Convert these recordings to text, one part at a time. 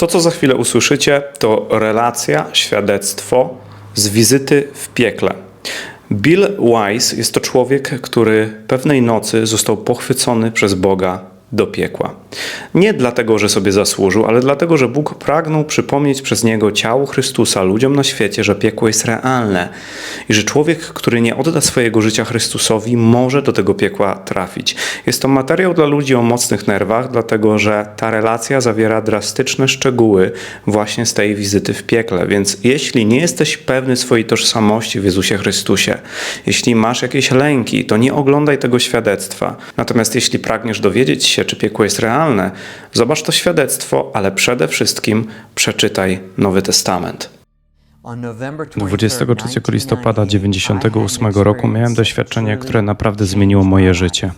To, co za chwilę usłyszycie, to relacja, świadectwo z wizyty w piekle. Bill Wise jest to człowiek, który pewnej nocy został pochwycony przez Boga do piekła. Nie dlatego, że sobie zasłużył, ale dlatego, że Bóg pragnął przypomnieć przez niego ciału Chrystusa ludziom na świecie, że piekło jest realne i że człowiek, który nie odda swojego życia Chrystusowi, może do tego piekła trafić. Jest to materiał dla ludzi o mocnych nerwach, dlatego że ta relacja zawiera drastyczne szczegóły właśnie z tej wizyty w piekle. Więc jeśli nie jesteś pewny swojej tożsamości w Jezusie Chrystusie, jeśli masz jakieś lęki, to nie oglądaj tego świadectwa. Natomiast jeśli pragniesz dowiedzieć się, czy piekło jest realne, zobacz to świadectwo, ale przede wszystkim przeczytaj Nowy Testament. 23 listopada 1998 roku miałem doświadczenie, które naprawdę zmieniło moje życie.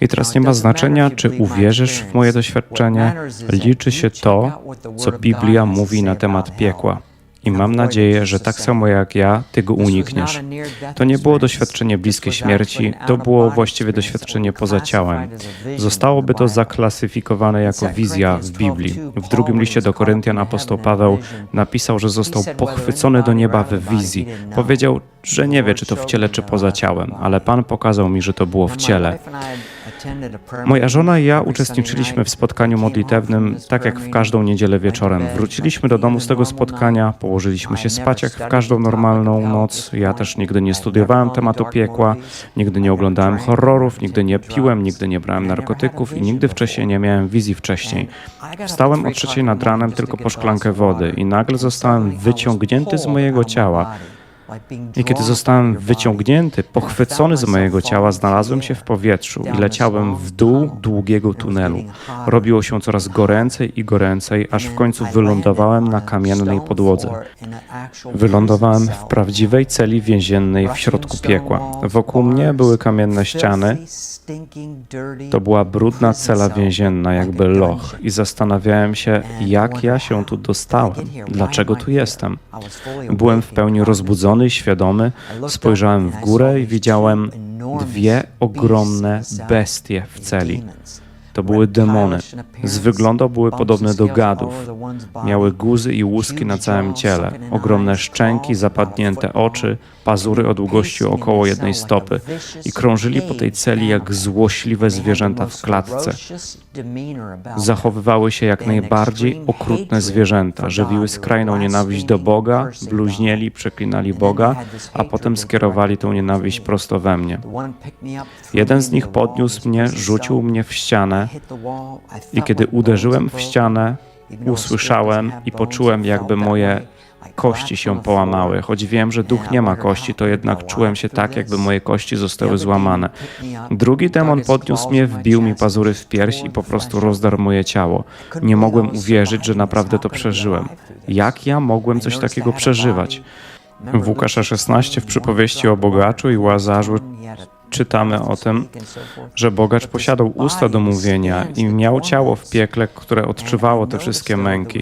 I teraz nie ma znaczenia, czy uwierzysz w moje doświadczenie, liczy się to, co Biblia mówi na temat piekła. I mam nadzieję, że tak samo jak ja, ty go unikniesz. To nie było doświadczenie bliskie śmierci, to było właściwie doświadczenie poza ciałem. Zostałoby to zaklasyfikowane jako wizja w Biblii. W drugim liście do Koryntian apostoł Paweł napisał, że został pochwycony do nieba w wizji. Powiedział, że nie wie, czy to w ciele, czy poza ciałem, ale Pan pokazał mi, że to było w ciele. Moja żona i ja uczestniczyliśmy w spotkaniu modlitewnym, tak jak w każdą niedzielę wieczorem. Wróciliśmy do domu z tego spotkania, położyliśmy się spać jak w każdą normalną noc. Ja też nigdy nie studiowałem tematu piekła, nigdy nie oglądałem horrorów, nigdy nie piłem, nigdy nie brałem narkotyków i nigdy wcześniej nie miałem wizji wcześniej. Wstałem o trzeciej nad ranem tylko po szklankę wody i nagle zostałem wyciągnięty z mojego ciała. I kiedy zostałem wyciągnięty, pochwycony z mojego ciała, znalazłem się w powietrzu i leciałem w dół długiego tunelu. Robiło się coraz goręcej i goręcej, aż w końcu wylądowałem na kamiennej podłodze. Wylądowałem w prawdziwej celi więziennej w środku piekła. Wokół mnie były kamienne ściany. To była brudna cela więzienna, jakby loch, i zastanawiałem się, jak ja się tu dostałem, dlaczego tu jestem. Byłem w pełni rozbudzony i świadomy, spojrzałem w górę i widziałem dwie ogromne bestie w celi. To były demony. Z wyglądu były podobne do gadów. Miały guzy i łuski na całym ciele, ogromne szczęki, zapadnięte oczy, pazury o długości około jednej stopy i krążyli po tej celi jak złośliwe zwierzęta w klatce. Zachowywały się jak najbardziej okrutne zwierzęta, żywiły skrajną nienawiść do Boga, bluźnieli, przeklinali Boga, a potem skierowali tę nienawiść prosto we mnie. Jeden z nich podniósł mnie, rzucił mnie w ścianę. i kiedy uderzyłem w ścianę, usłyszałem i poczułem, jakby moje kości się połamały. Choć wiem, że duch nie ma kości, to jednak czułem się tak, jakby moje kości zostały złamane. Drugi demon podniósł mnie, wbił mi pazury w pierś i po prostu rozdarł moje ciało. Nie mogłem uwierzyć, że naprawdę to przeżyłem. Jak ja mogłem coś takiego przeżywać? W Łukasza 16 w przypowieści o bogaczu i łazarzu czytamy o tym, że bogacz posiadał usta do mówienia i miał ciało w piekle, które odczuwało te wszystkie męki.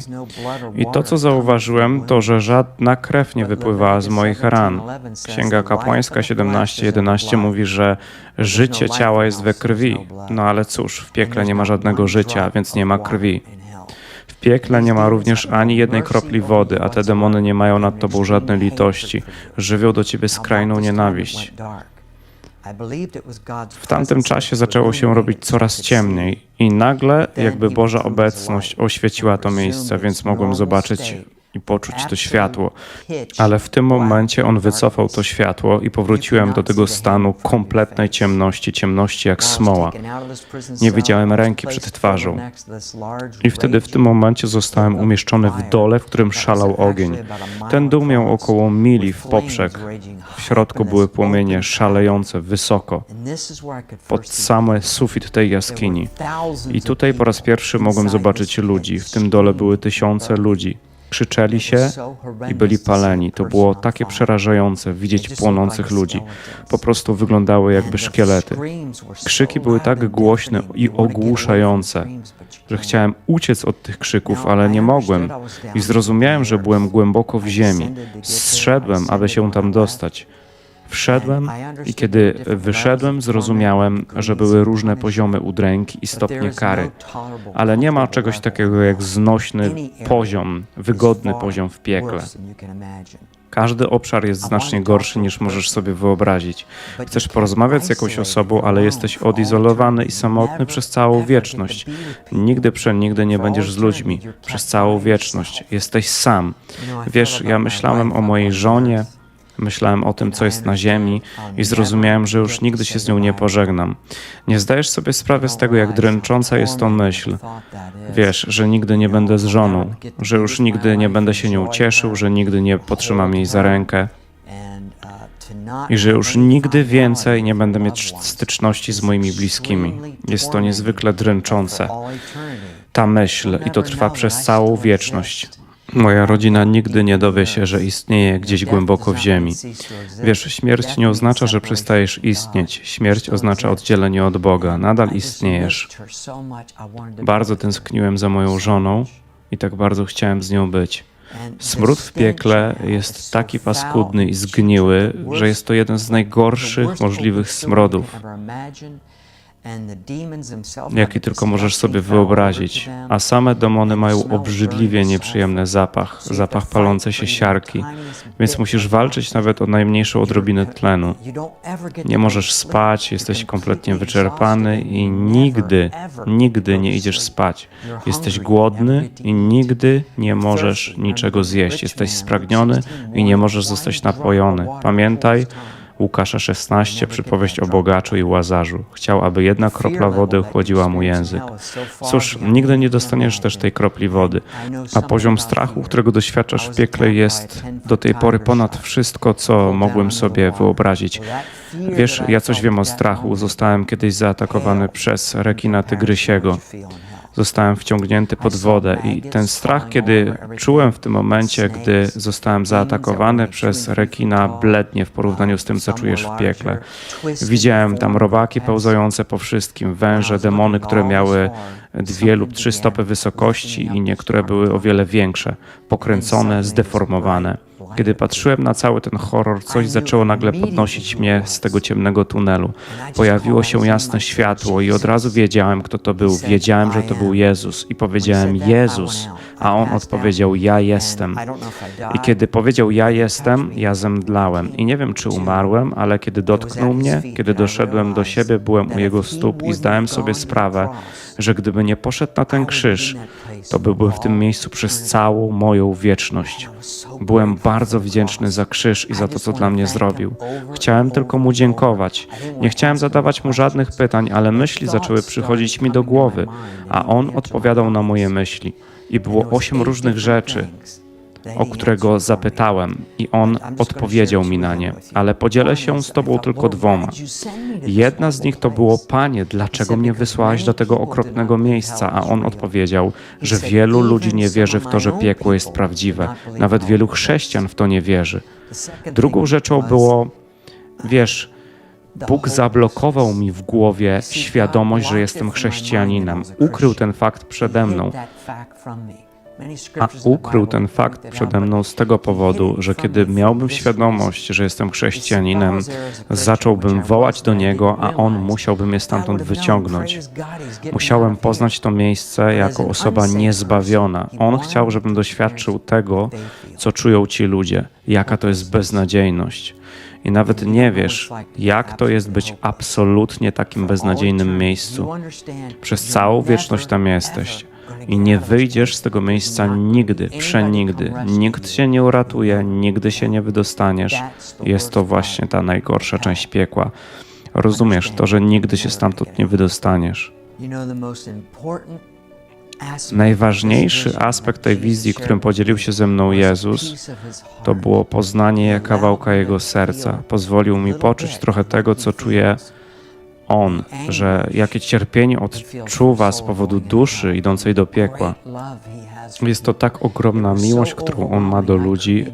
I to, co zauważyłem, to, że żadna krew nie wypływała z moich ran. Księga kapłańska 17:11 mówi, że życie ciała jest we krwi. No ale cóż, w piekle nie ma żadnego życia, więc nie ma krwi. W piekle nie ma również ani jednej kropli wody, a te demony nie mają nad tobą żadnej litości. Żywią do ciebie skrajną nienawiść. W tamtym czasie zaczęło się robić coraz ciemniej i nagle jakby Boża obecność oświeciła to miejsce, więc mogłem zobaczyć i poczuć to światło. Ale w tym momencie on wycofał to światło i powróciłem do tego stanu kompletnej ciemności, ciemności jak smoła. Nie widziałem ręki przed twarzą. I wtedy w tym momencie zostałem umieszczony w dole, w którym szalał ogień. Ten dół miał około mili w poprzek. W środku były płomienie szalejące wysoko, pod samy sufit tej jaskini. I tutaj po raz pierwszy mogłem zobaczyć ludzi. W tym dole były tysiące ludzi krzyczeli się i byli paleni. To było takie przerażające widzieć płonących ludzi. Po prostu wyglądały jakby szkielety. Krzyki były tak głośne i ogłuszające, że chciałem uciec od tych krzyków, ale nie mogłem. I zrozumiałem, że byłem głęboko w ziemi. Zszedłem, aby się tam dostać. Wszedłem i kiedy wyszedłem, zrozumiałem, że były różne poziomy udręki i stopnie kary, ale nie ma czegoś takiego jak znośny poziom, wygodny poziom w piekle. Każdy obszar jest znacznie gorszy niż możesz sobie wyobrazić. Chcesz porozmawiać z jakąś osobą, ale jesteś odizolowany i samotny przez całą wieczność. Nigdy przenigdy nie będziesz z ludźmi. Przez całą wieczność. Jesteś sam. Wiesz, ja myślałem o mojej żonie, myślałem o tym, co jest na ziemi i zrozumiałem, że już nigdy się z nią nie pożegnam. Nie zdajesz sobie sprawy z tego, jak dręcząca jest to myśl. Wiesz, że nigdy nie będę z żoną, że już nigdy nie będę się nią cieszył, że nigdy nie potrzymam jej za rękę i że już nigdy więcej nie będę mieć styczności z moimi bliskimi. Jest to niezwykle dręczące. Ta myśl i to trwa przez całą wieczność. Moja rodzina nigdy nie dowie się, że istnieje gdzieś głęboko w ziemi. Wiesz, śmierć nie oznacza, że przestajesz istnieć. Śmierć oznacza oddzielenie od Boga. Nadal istniejesz. Bardzo tęskniłem za moją żoną i tak bardzo chciałem z nią być. Smród w piekle jest taki paskudny i zgniły, że jest to jeden z najgorszych możliwych smrodów, jaki tylko możesz sobie wyobrazić. A same demony mają obrzydliwie nieprzyjemny zapach, zapach palącej się siarki, więc musisz walczyć nawet o najmniejszą odrobinę tlenu. Nie możesz spać, jesteś kompletnie wyczerpany i nigdy, nigdy nie idziesz spać. Jesteś głodny i nigdy nie możesz niczego zjeść. Jesteś spragniony i nie możesz zostać napojony. Pamiętaj, Łukasza 16, przypowieść o bogaczu i łazarzu. Chciał, aby jedna kropla wody ochłodziła mu język. Cóż, nigdy nie dostaniesz też tej kropli wody, a poziom strachu, którego doświadczasz w piekle, jest do tej pory ponad wszystko, co mogłem sobie wyobrazić. Wiesz, ja coś wiem o strachu. Zostałem kiedyś zaatakowany przez rekina tygrysiego. Zostałem wciągnięty pod wodę i ten strach, kiedy czułem w tym momencie, gdy zostałem zaatakowany przez rekina, blednie w porównaniu z tym, co czujesz w piekle. Widziałem tam robaki pełzające po wszystkim, węże, demony, które miały dwie lub trzy stopy wysokości i niektóre były o wiele większe, pokręcone, zdeformowane. Kiedy patrzyłem na cały ten horror, coś zaczęło nagle podnosić mnie z tego ciemnego tunelu. Pojawiło się jasne światło i od razu wiedziałem, kto to był. Wiedziałem, że to był Jezus i powiedziałem Jezus, a on odpowiedział ja jestem. I kiedy powiedział ja jestem, ja zemdlałem. I nie wiem, czy umarłem, ale kiedy dotknął mnie, kiedy doszedłem do siebie, byłem u jego stóp i zdałem sobie sprawę, że gdyby nie poszedł na ten krzyż, to byłby w tym miejscu przez całą moją wieczność. Byłem bardzo wdzięczny za krzyż i za to, co dla mnie zrobił. Chciałem tylko mu dziękować. Nie chciałem zadawać mu żadnych pytań, ale myśli zaczęły przychodzić mi do głowy, a on odpowiadał na moje myśli. I było osiem różnych rzeczy, o które go zapytałem, i on odpowiedział mi na nie, ale podzielę się z Tobą tylko dwoma. Jedna z nich to było: Panie, dlaczego mnie wysłałeś do tego okropnego miejsca? A on odpowiedział, że wielu ludzi nie wierzy w to, że piekło jest prawdziwe. Nawet wielu chrześcijan w to nie wierzy. Drugą rzeczą było, wiesz, Bóg zablokował mi w głowie świadomość, że jestem chrześcijaninem. Ukrył ten fakt przede mną. A ukrył ten fakt przede mną z tego powodu, że kiedy miałbym świadomość, że jestem chrześcijaninem, zacząłbym wołać do Niego, a On musiałby mnie stamtąd wyciągnąć. Musiałem poznać to miejsce jako osoba niezbawiona. On chciał, żebym doświadczył tego, co czują ci ludzie, jaka to jest beznadziejność. I nawet nie wiesz, jak to jest być absolutnie takim beznadziejnym miejscu. Przez całą wieczność tam jesteś i nie wyjdziesz z tego miejsca nigdy, przenigdy. Nikt cię nie uratuje, nigdy się nie wydostaniesz. Jest to właśnie ta najgorsza część piekła. Rozumiesz to, że nigdy się stamtąd nie wydostaniesz. Najważniejszy aspekt tej wizji, którym podzielił się ze mną Jezus, to było poznanie kawałka Jego serca. Pozwolił mi poczuć trochę tego, co czuje On, że jakie cierpienie odczuwa z powodu duszy idącej do piekła. Jest to tak ogromna miłość, którą On ma do ludzi.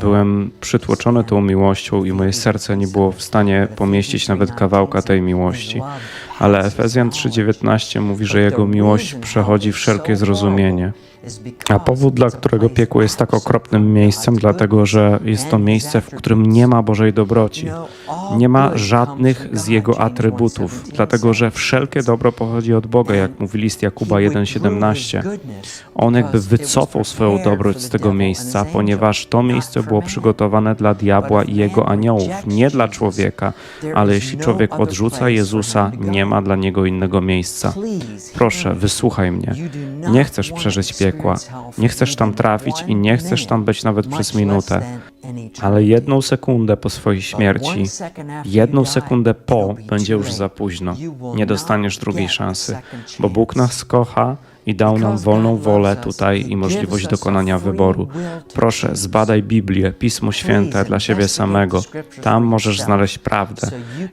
Byłem przytłoczony tą miłością i moje serce nie było w stanie pomieścić nawet kawałka tej miłości. Ale Efezjan 3:19 mówi, że Jego miłość przechodzi wszelkie zrozumienie. A powód, dla którego piekło jest tak okropnym miejscem, dlatego że jest to miejsce, w którym nie ma Bożej dobroci. Nie ma żadnych z Jego atrybutów, dlatego że wszelkie dobro pochodzi od Boga, jak mówi list Jakuba 1,17. On jakby wycofał swoją dobroć z tego miejsca, ponieważ to miejsce było przygotowane dla diabła i jego aniołów, nie dla człowieka, ale jeśli człowiek odrzuca Jezusa, nie ma dla niego innego miejsca. Proszę, wysłuchaj mnie. Nie chcesz przeżyć piekła, nie chcesz tam trafić i nie chcesz tam być nawet przez minutę, ale jedną sekundę po swojej śmierci, jedną sekundę po, będzie już za późno. Nie dostaniesz drugiej szansy, bo Bóg nas kocha i dał nam wolną wolę tutaj i możliwość dokonania wyboru. Proszę, zbadaj Biblię, Pismo Święte dla siebie samego. Tam możesz znaleźć prawdę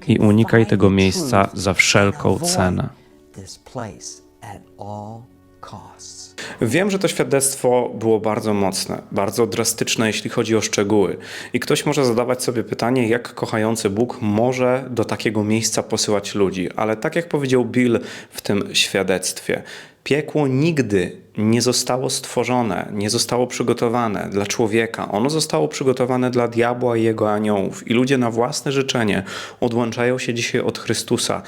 i unikaj tego miejsca za wszelką cenę. Wiem, że to świadectwo było bardzo mocne, bardzo drastyczne, jeśli chodzi o szczegóły. I ktoś może zadawać sobie pytanie, jak kochający Bóg może do takiego miejsca posyłać ludzi. Ale tak jak powiedział Bill w tym świadectwie, piekło nigdy nie zostało stworzone, nie zostało przygotowane dla człowieka. Ono zostało przygotowane dla diabła i jego aniołów. I ludzie na własne życzenie odłączają się dzisiaj od Chrystusa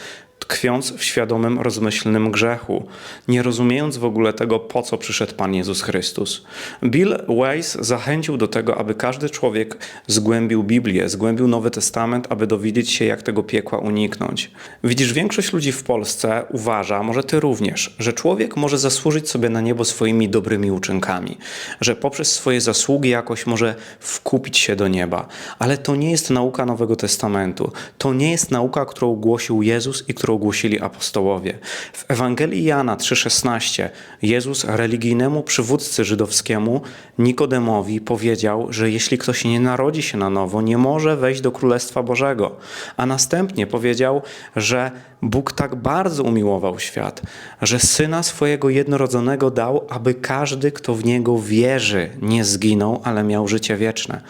tkwiąc w świadomym, rozmyślnym grzechu, nie rozumiejąc w ogóle tego, po co przyszedł Pan Jezus Chrystus. Bill Weiss zachęcił do tego, aby każdy człowiek zgłębił Biblię, zgłębił Nowy Testament, aby dowiedzieć się, jak tego piekła uniknąć. Widzisz, większość ludzi w Polsce uważa, może ty również, że człowiek może zasłużyć sobie na niebo swoimi dobrymi uczynkami, że poprzez swoje zasługi jakoś może wkupić się do nieba. Ale to nie jest nauka Nowego Testamentu. To nie jest nauka, którą głosił Jezus i którą głosili apostołowie. W Ewangelii Jana 3,16 Jezus religijnemu przywódcy żydowskiemu Nikodemowi powiedział, że jeśli ktoś nie narodzi się na nowo, nie może wejść do Królestwa Bożego. A następnie powiedział, że Bóg tak bardzo umiłował świat, że Syna swojego jednorodzonego dał, aby każdy, kto w Niego wierzy, nie zginął, ale miał życie wieczne.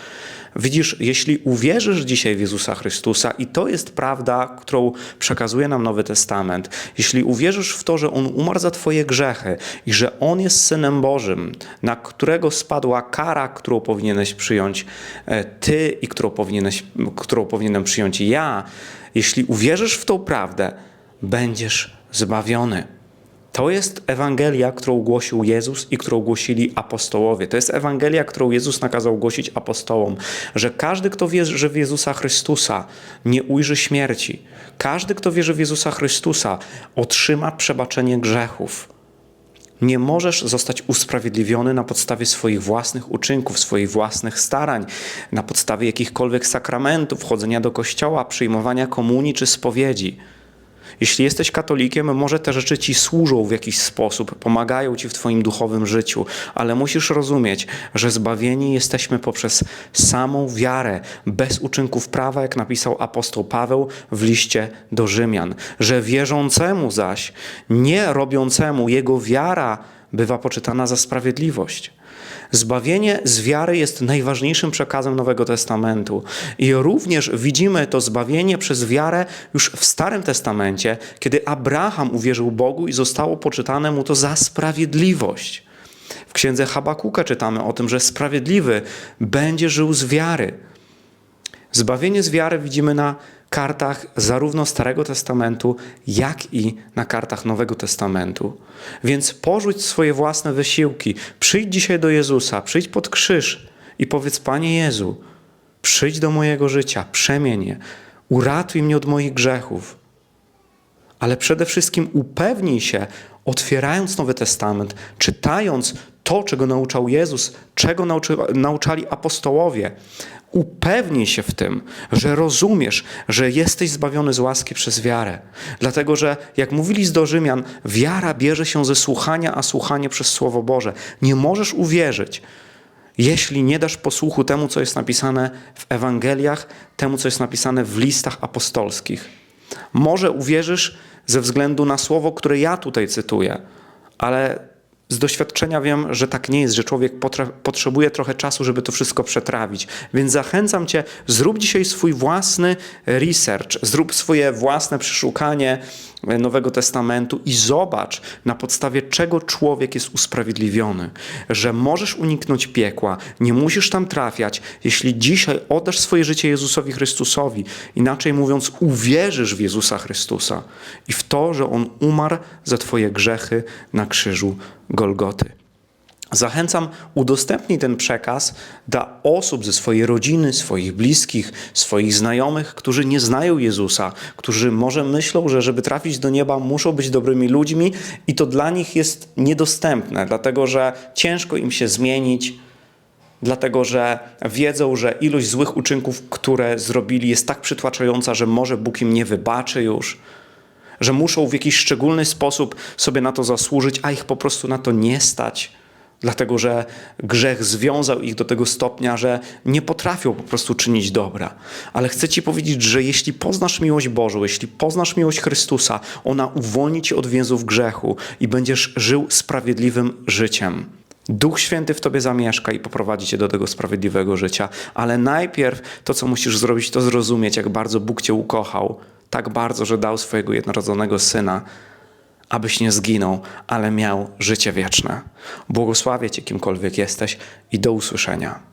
Widzisz, jeśli uwierzysz dzisiaj w Jezusa Chrystusa, i to jest prawda, którą przekazuje nam Nowy Testament, jeśli uwierzysz w to, że On umarł za Twoje grzechy i że On jest Synem Bożym, na którego spadła kara, którą powinieneś przyjąć e, Ty i którą, powinieneś, którą powinienem przyjąć ja, jeśli uwierzysz w tą prawdę, będziesz zbawiony. To jest Ewangelia, którą głosił Jezus i którą głosili apostołowie. To jest Ewangelia, którą Jezus nakazał głosić apostołom, że każdy, kto wierzy w Jezusa Chrystusa, nie ujrzy śmierci. Każdy, kto wierzy w Jezusa Chrystusa, otrzyma przebaczenie grzechów. Nie możesz zostać usprawiedliwiony na podstawie swoich własnych uczynków, swoich własnych starań, na podstawie jakichkolwiek sakramentów, chodzenia do kościoła, przyjmowania komunii czy spowiedzi. Jeśli jesteś katolikiem, może te rzeczy ci służą w jakiś sposób, pomagają ci w twoim duchowym życiu, ale musisz rozumieć, że zbawieni jesteśmy poprzez samą wiarę, bez uczynków prawa, jak napisał apostoł Paweł w liście do Rzymian, że wierzącemu zaś, nie robiącemu jego wiara bywa poczytana za sprawiedliwość. Zbawienie z wiary jest najważniejszym przekazem Nowego Testamentu. I również widzimy to zbawienie przez wiarę już w Starym Testamencie, kiedy Abraham uwierzył Bogu i zostało poczytane mu to za sprawiedliwość. W księdze Habakuka czytamy o tym, że sprawiedliwy będzie żył z wiary. Zbawienie z wiary widzimy na kartach zarówno Starego Testamentu, jak i na kartach Nowego Testamentu. Więc porzuć swoje własne wysiłki. Przyjdź dzisiaj do Jezusa, przyjdź pod krzyż i powiedz: Panie Jezu, przyjdź do mojego życia, przemień je, uratuj mnie od moich grzechów. Ale przede wszystkim upewnij się, otwierając Nowy Testament, czytając to, czego nauczał Jezus, czego nauczy, nauczali apostołowie. Upewnij się w tym, że rozumiesz, że jesteś zbawiony z łaski przez wiarę. Dlatego, że jak mówili do Rzymian, wiara bierze się ze słuchania, a słuchanie przez Słowo Boże. Nie możesz uwierzyć, jeśli nie dasz posłuchu temu, co jest napisane w Ewangeliach, temu, co jest napisane w listach apostolskich. Może uwierzysz ze względu na słowo, które ja tutaj cytuję, ale z doświadczenia wiem, że tak nie jest, że człowiek potrzebuje trochę czasu, żeby to wszystko przetrawić. Więc zachęcam Cię, zrób dzisiaj swój własny research, zrób swoje własne przeszukanie Nowego Testamentu i zobacz, na podstawie czego człowiek jest usprawiedliwiony, że możesz uniknąć piekła, nie musisz tam trafiać, jeśli dzisiaj oddasz swoje życie Jezusowi Chrystusowi, inaczej mówiąc, uwierzysz w Jezusa Chrystusa i w to, że On umarł za Twoje grzechy na krzyżu Golgoty. Zachęcam, udostępnij ten przekaz dla osób ze swojej rodziny, swoich bliskich, swoich znajomych, którzy nie znają Jezusa, którzy może myślą, że żeby trafić do nieba, muszą być dobrymi ludźmi i to dla nich jest niedostępne, dlatego że ciężko im się zmienić, dlatego że wiedzą, że ilość złych uczynków, które zrobili, jest tak przytłaczająca, że może Bóg im nie wybaczy już że muszą w jakiś szczególny sposób sobie na to zasłużyć, a ich po prostu na to nie stać. Dlatego, że grzech związał ich do tego stopnia, że nie potrafią po prostu czynić dobra. Ale chcę Ci powiedzieć, że jeśli poznasz miłość Bożą, jeśli poznasz miłość Chrystusa, ona uwolni Cię od więzów grzechu i będziesz żył sprawiedliwym życiem. Duch Święty w Tobie zamieszka i poprowadzi Cię do tego sprawiedliwego życia. Ale najpierw to, co musisz zrobić, to zrozumieć, jak bardzo Bóg Cię ukochał. Tak bardzo, że dał swojego jednorodzonego Syna, abyś nie zginął, ale miał życie wieczne. Błogosławię Cię kimkolwiek jesteś i do usłyszenia.